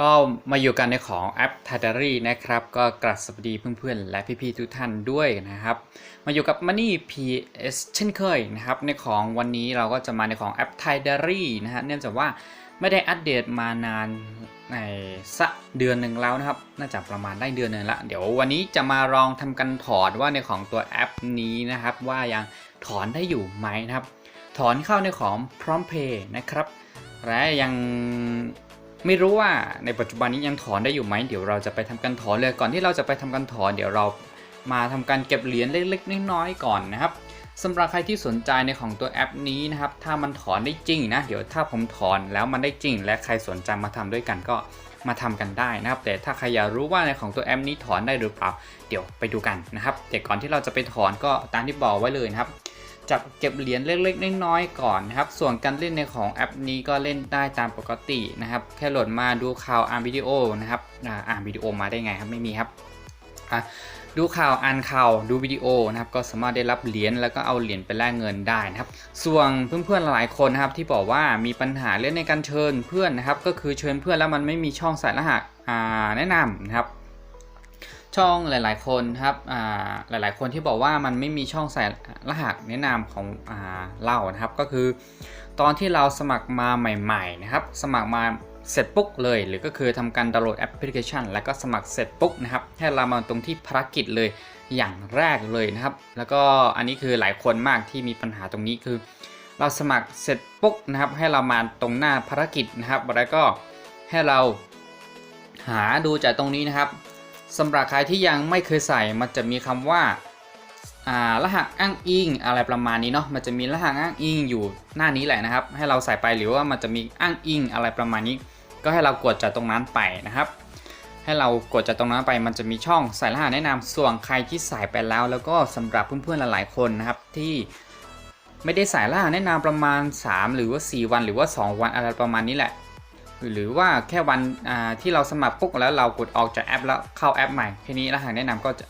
ก็มาอยู่กันในของแอป t a d a r y นะครับ ก็กราบสวัสดีเพื่อนๆ และพี่ๆทุกท่านด้วยนะครับ มาอยู่กับ Money PS เช่นเคยนะครับ ในของวันนี้เราก็จะมาในของแอป t a d a r y นะฮะเนื่องจากว่าไม่ได้อัปเดตมานานในสักเดือนหนึ่งแล้วนะครับ น่าจะประมาณได้เดือนหนึ่งละเดี๋ยววันนี้จะมาลองทำกันถอนว่าในของตัวแอปนี้นะครับ ว่ายังถอนได้อยู่ไหมนะครับ ถอนเข้าในของ Prompt Pay นะครับ และยัง ไม่รู้ว่าในปัจจุบันนี้ยังถอนได้อยู่ไหมเดี๋ยวเราจะไปทำการถอนเลยก่อนที่เราจะไปทำการถอนเดี๋ยวเรามาทำการเก็บเหรียญเล็กๆน้อยๆก่อนนะครับสำหรับใครที่สนใจในของตัวแอปนี้นะครับ ถ้ามันถอนได้จริงนะ เดี๋ยวถ้าผมถอนแล้วมันได้จริง และใครสนใจมาทำด้วยกันก็มาทำกันได้นะครับ แต่ถ้าใครอยากรู้ว่าในของตัวแอปนี้ถอนได้หรือเปล่า เดี๋ยวไปดูกันนะครับ แต่ก่อนที่เราจะไปถอนก็ตามที่บอกไว้เลยนะครับ จับเก็บเหรียญเล็กๆน้อยๆก่อนนะครับ ส่วนการเล่นในของแอปนี้ก็เล่นได้ตามปกตินะครับ แค่โหลดมาดูข่าวอ่านวิดีโอนะครับอ่านวิดีโอมาได้ไงครับไม่มีครับดูข่าวอ่านข่าวดูวิดีโอนะครับก็สามารถได้รับเหรียญแล้วก็เอาเหรียญไปแลกเงินได้นะครับ ส่วนเพื่อนๆหลายคนนะครับที่บอกว่ามีปัญหาเรื่องในการเชิญเพื่อนนะครับ ก็คือเชิญเพื่อนแล้วมันไม่มีช่องใส่รหัสแนะนำนะครับ ช่องหลาย ๆ คนครับหลาย ๆ คนที่บอกว่ามันไม่มีช่องใส่รหัสแนะนำของอเรานะครับ ก็คือ ตอนที่เราสมัครมาใหม่ ๆ นะครับ สมัครมาเสร็จปุ๊บเลย หรือก็คือทำการดาวน์โหลดแอปพลิเคชัน แล้วก็สมัครเสร็จปุ๊บนะครับ ให้เรามาตรงที่ภารกิจเลยอย่างแรกเลยนะครับ แล้วก็อันนี้คือหลายคนมากที่มีปัญหาตรงนี้คือ เราสมัครเสร็จปุ๊บนะครับ ให้เรามาตรงหน้าภารกิจนะครับแล้วก็ให้เราหาดูจากตรงนี้นะครับ สำหรับใครที่ยังไม่เคยใส่มันจะมีคำว่าอ่ารหัสอ้างอิงอะไรประมาณนี้เนาะ มันจะมีรหัสอ้างอิงอยู่หน้านี้แหละนะครับ ให้เราใส่ไปหรือว่ามันจะมีอ้างอิงอะไรประมาณนี้ ก็ให้เรากดจากตรงนั้นไปนะครับ ให้เรากดจากตรงนั้นไป มันจะมีช่องใส่รหัสแนะนำส่วนใครที่ใส่ไปแล้ว แล้วก็สำหรับเพื่อนๆหลายๆคนนะครับที่ไม่ได้ใส่รหัสแนะนำประมาณ 3 หรือว่า 4 วัน หรือว่า 2 วันอะไรประมาณนี้แหละ หรือว่าแค่วันที่เราสมัครปุ๊บแล้วเรากดออกจากแอป แล้วเข้าแอปใหม่แค่นี้รหัสแนะนำก็จะ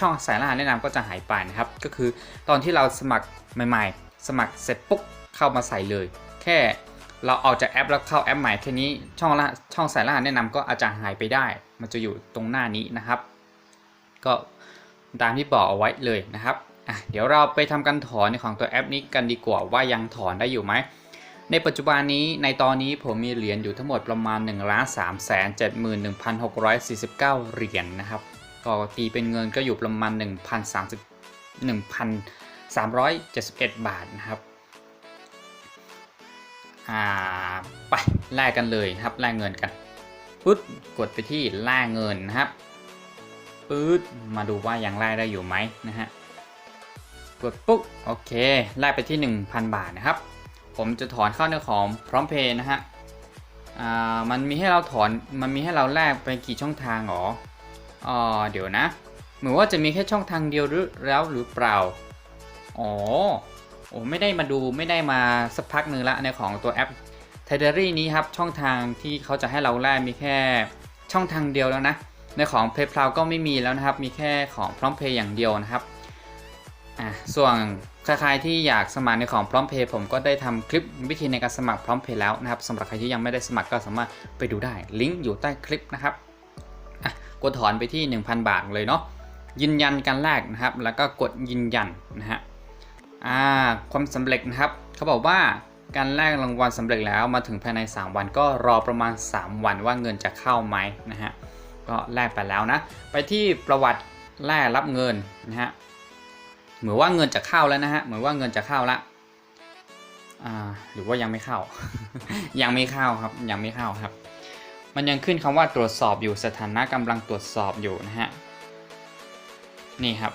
ช่องใส่รหัสแนะนำก็จะหายไปนะครับ ก็คือตอนที่เราสมัครใหม่ ๆ สมัครเสร็จปุ๊บเข้ามาใส่เลย แค่เราออกจากแอปแล้วเข้าแอปใหม่แค่นี้ช่องละช่องใส่รหัสแนะนำก็อาจจะหายไปได้ มันจะอยู่ตรงหน้านี้นะครับ ก็ตามที่บอกเอาไว้เลยนะครับเดี๋ยวเราไปทำการถอนในของตัวแอปนี้กันดีกว่าว่ายังถอนได้อยู่ไหม ในปัจจุบันนี้ในตอนนี้ผมมีเหรียญอยู่ทั้งหมดประมาณ 1 3 7 1 6 4 9 เหรียญนนะครับ ก็ตีเป็นเงินก็อยู่ประมาณ 1,030 1,371 บาทนะครับอ่าไปแลกกันเลยนะครับแลกเงินกันปึ๊ดกดไปที่แลกเงินนะครับปึ๊ดมาดูว่ายังแลกได้อยู่ไหมนะฮะกดปุ๊บโอเคแลกไปที่ 1,000 บาทนะครับ ผมจะถอนเข้าในของพร้อมเพย์นะฮะอ่ามันมีให้เราถอนมันมีให้เราแลกไปกี่ช่องทางหรออ๋อเดี๋ยวนะเหมือนว่าจะมีแค่ช่องทางเดียวหรือแล้วหรือเปล่าอ๋อโอ้ไม่ได้มาดูไม่ได้มาสักพักหนึ่งละในของตัวแอป t i d e r y นี้ครับช่องทางที่เขาจะให้เราแลกมีแค่ช่องทางเดียวแล้วนะในของ PayPal ก็ไม่มีแล้วนะครับ มีแค่ของพร้อมเพย์อย่างเดียวนะครับ อะส่วนใครๆที่อยากสมัครในของพร้อมเพย์ผมก็ได้ทำคลิปวิธีในการสมัครพร้อมเพย์แล้วนะครับสำหรับใครที่ยังไม่ได้สมัครก็สามารถไปดูได้ลิงก์อยู่ใต้คลิปนะครับอะกดถอนไปที่ 1,000 บาทเลยเนาะยืนยันการแรกนะครับ แล้วก็กดยืนยันนะฮะอ่าความสำเร็จนะครับเขาบอกว่าการแลกรางวัลสำเร็จแล้วมาถึงภายใน 3 วันก็รอประมาณ 3 วันว่าเงินจะเข้าไหมนะฮะก็แลกไปแล้วนะ ไปที่ประวัติแลกรับเงินนะฮะ เหมือนว่าเงินจะเข้าแล้วนะฮะเหมือนว่าเงินจะเข้าละอ่าหรือว่ายังไม่เข้า ยังไม่เข้าครับยังไม่เข้าครับ มันยังขึ้นคำว่าตรวจสอบอยู่สถานะกำลังตรวจสอบอยู่นะฮะนี่ครับ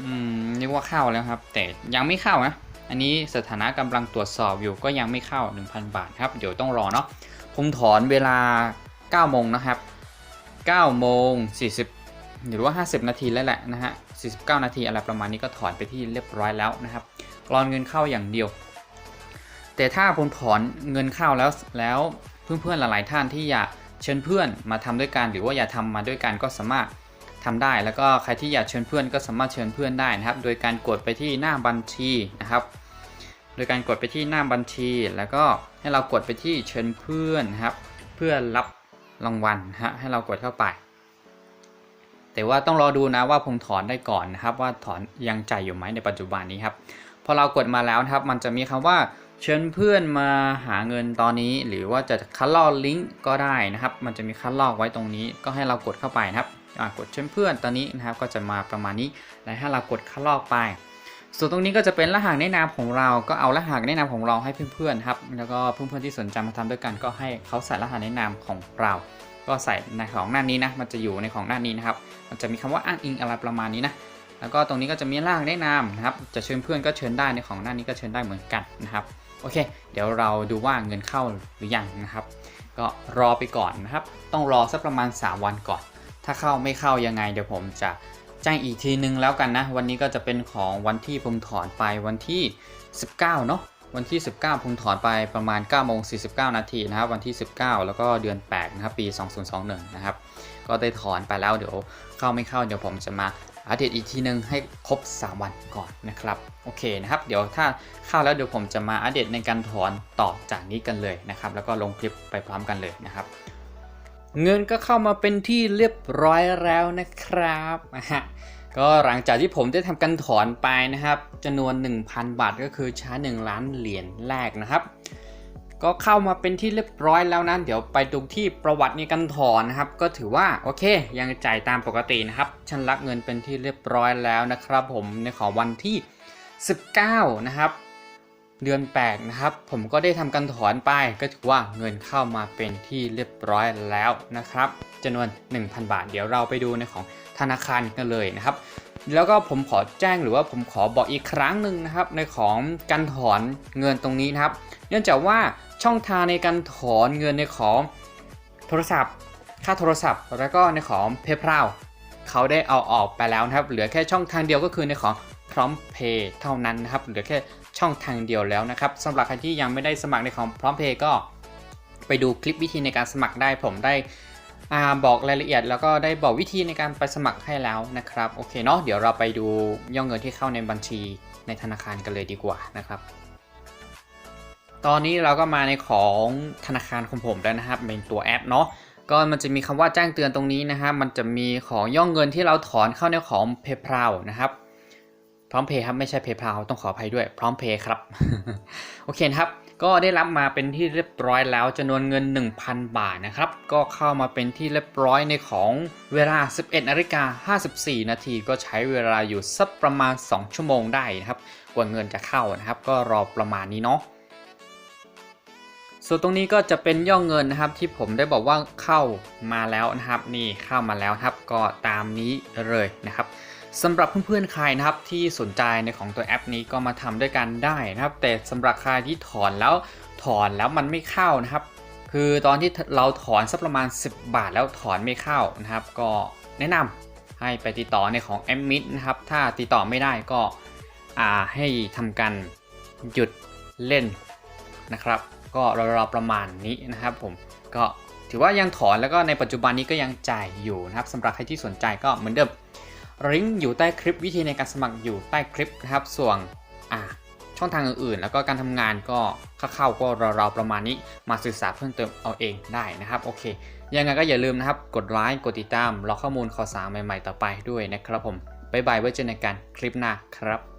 อืมเรียกว่าเข้าแล้วครับ แต่ยังไม่เข้านะอันนี้สถานะกำลังตรวจสอบอยู่ก็ยังไม่เข้า 1,000 บาทครับ เดี๋ยวต้องรอเนาะผมถอนเวลา9โมงนะครับ9โมง40 หรือว่า 50 นาทีแล้วแหละนะฮะ 49 นาทีอะไรประมาณนี้ก็ถอนไปที่เรียบร้อยแล้วนะครับรอนเงินเข้าอย่างเดียว แต่ถ้าผมถอนเงินเข้าแล้วแล้วเพื่อนๆหลายๆท่านที่อยากเชิญเพื่อนมาทำด้วยกันหรือว่าอยากทำมาด้วยกันก็สามารถทำได้ แล้วก็ใครที่อยากเชิญเพื่อนก็สามารถเชิญเพื่อนได้นะครับ โดยการกดไปที่หน้าบัญชีนะครับ โดยการกดไปที่หน้าบัญชี แล้วก็ให้เรากดไปที่เชิญเพื่อนนะครับ เพื่อรับรางวัลฮะให้เรากดเข้าไป แต่ว่าต้องรอดูนะว่าผมถอนได้ก่อนนะครับ ว่าถอนยังจ่ายอยู่ไหมในปัจจุบันนี้ครับพอเรากดมาแล้วนะครับ มันจะมีคำว่าเชิญเพื่อนมาหาเงินตอนนี้ หรือว่าจะคัดลอกลิงก์ก็ได้นะครับ มันจะมีคัดลอกไว้ตรงนี้ ก็ให้เรากดเข้าไปนะครับกดเชิญเพื่อนตอนนี้นะครับ ก็จะมาประมาณนี้และให้เรากดคัดลอกไป ส่วนตรงนี้ก็จะเป็นรหัสแนะนำของเรา ก็เอารหัสแนะนำของเราให้เพื่อนๆครับ แล้วก็เพื่อนๆที่สนใจมาทำด้วยกันก็ให้เขาใส่รหัสแนะนำของเรา ก็ใส่ในของหน้านี้นะ มันจะอยู่ในของหน้านี้นะครับ มันจะมีคำว่าอ้างอิงอะไรประมาณนี้นะ แล้วก็ตรงนี้ก็จะมีรหัสแนะนำนะครับ จะเชิญเพื่อนก็เชิญได้ในของหน้านี้ก็เชิญได้เหมือนกันนะครับ โอเค เดี๋ยวเราดูว่าเงินเข้าหรือยังนะครับ ก็รอไปก่อนนะครับ ต้องรอสักประมาณ 3 วันก่อน ถ้าเข้าไม่เข้ายังไงเดี๋ยวผมจะแจ้งอีกทีนึงแล้วกันนะ วันนี้ก็จะเป็นของวันที่ผมถอนไปวันที่ 19 เนาะ วันที่ 19ผมถอนไปประมาณ9โมง49 นาทีนะครับ วันที่ 19 แล้วก็เดือน 8 นะครับ ปี 2021 นะครับ ก็ได้ถอนไปแล้วเดี๋ยวเข้าไม่เข้าเดี๋ยวผมจะมาอัปเดตอีกทีนึงให้ครบ 3 วันก่อนนะครับ โอเคนะครับ เดี๋ยวถ้าเข้าแล้วเดี๋ยวผมจะมาอัปเดตในการถอนต่อจากนี้กันเลยนะครับ แล้วก็ลงคลิปไปพร้อมกันเลยนะครับ เงินก็เข้ามาเป็นที่เรียบร้อยแล้วนะครับนะฮะ ก็หลังจากที่ผมได้ทำการถอนไปนะครับจำนวน 1,000 บาทก็คือช้า 1 ล้านเหรียญแรกนะครับ ก็เข้ามาเป็นที่เรียบร้อยแล้วนะเดี๋ยวไปดูที่ประวัติในการถอนนะครับ ก็ถือว่าโอเค ยังจ่ายตามปกตินะครับฉันรับเงินเป็นที่เรียบร้อยแล้วนะครับ ผมในของวันที่ 19 นะครับ เดือน8นะครับ ผมก็ได้ทำการถอนไปก็ถือว่าเงินเข้ามาเป็นที่เรียบร้อยแล้วนะครับจำนวน 1,000 บาท เดี๋ยวเราไปดูในของธนาคารกันเลยนะครับ แล้วก็ผมขอแจ้งหรือว่าผมขอบอกอีกครั้งหนึ่งนะครับ ในของการถอนเงินตรงนี้นะครับ เนื่องจากว่าช่องทางในการถอนเงินในของโทรศัพท์ ค่าโทรศัพท์ แล้วก็ในของ PayPal เขาได้เอาออกไปแล้วนะครับ เหลือแค่ช่องทางเดียวก็คือในของพร้อมเพย์เท่านั้นนะครับ เหลือแค่ ช่องทางเดียวแล้วนะครับสำหรับใครที่ยังไม่ได้สมัครในของพร้อมเพย์ก็ไปดูคลิปวิธีในการสมัครได้ผมได้อาบอกรายละเอียดแล้วก็ได้บอกวิธีในการไปสมัครให้แล้วนะครับโอเคเนาะเดี๋ยวเราไปดูยอดเงินที่เข้าในบัญชีในธนาคารกันเลยดีกว่านะครับ ตอนนี้เราก็มาในของธนาคารของผมแล้วนะครับ เป็นตัวแอปเนาะก็มันจะมีคำว่าแจ้งเตือนตรงนี้นะฮะมันจะมีของย่องเงินที่เราถอนเข้าในของ PayPal นะครับ พร้อมเพย์ครับไม่ใช่ PayPal ต้องขออภัยด้วยพร้อมเพย์ครับ โอเคนะครับ ก็ได้รับมาเป็นที่เรียบร้อยแล้วจำนวนเงิน 1,000 บาทนะครับ ก็เข้ามาเป็นที่เรียบร้อยในของเวลา 11นาฬิกา54 นาทีก็ใช้เวลาอยู่สักประมาณ 2 ชั่วโมงได้นะครับ กว่าเงินจะเข้านะครับ ก็รอประมาณนี้เนาะส่วนตรงนี้ก็จะเป็นย่อเงินนะครับที่ผมได้บอกว่าเข้ามาแล้วนะครับ นี่เข้ามาแล้วครับ ก็ตามนี้เลยนะครับ สำหรับเพื่อนๆใครนะครับที่สนใจในของตัวแอปนี้ก็มาทำด้วยกันได้นะครับ แต่สำหรับใครที่ถอนแล้วถอนแล้วมันไม่เข้านะครับ คือตอนที่เราถอนสักประมาณ 10 บาทแล้วถอนไม่เข้านะครับ ก็แนะนำให้ไปติดต่อในของแอมมิดนะครับ ถ้าติดต่อไม่ได้ก็ให้ทำการหยุดเล่นนะครับ ก็ราวๆประมาณนี้นะครับผมก็ถือว่ายังถอนแล้วก็ในปัจจุบันนี้ก็ยังจ่ายอยู่นะครับสำหรับใครที่สนใจก็เหมือนเดิม ลิงก์อยู่ใต้คลิปวิธีในการสมัครอยู่ใต้คลิปนะครับส่วนอ่าช่องทางอื่นๆ แล้วก็การทำงานก็เข้าๆก็ราวๆประมาณนี้มาศึกษาเพิ่มเติมเอาเองได้นะครับโอเคยังไงก็อย่าลืมนะครับ กดไลค์กดติดตามรอข้อมูลข่าวสารใหม่ๆ ต่อไปด้วยนะครับผมบ๊ายบายไว้เจอกันคลิปหน้าครับ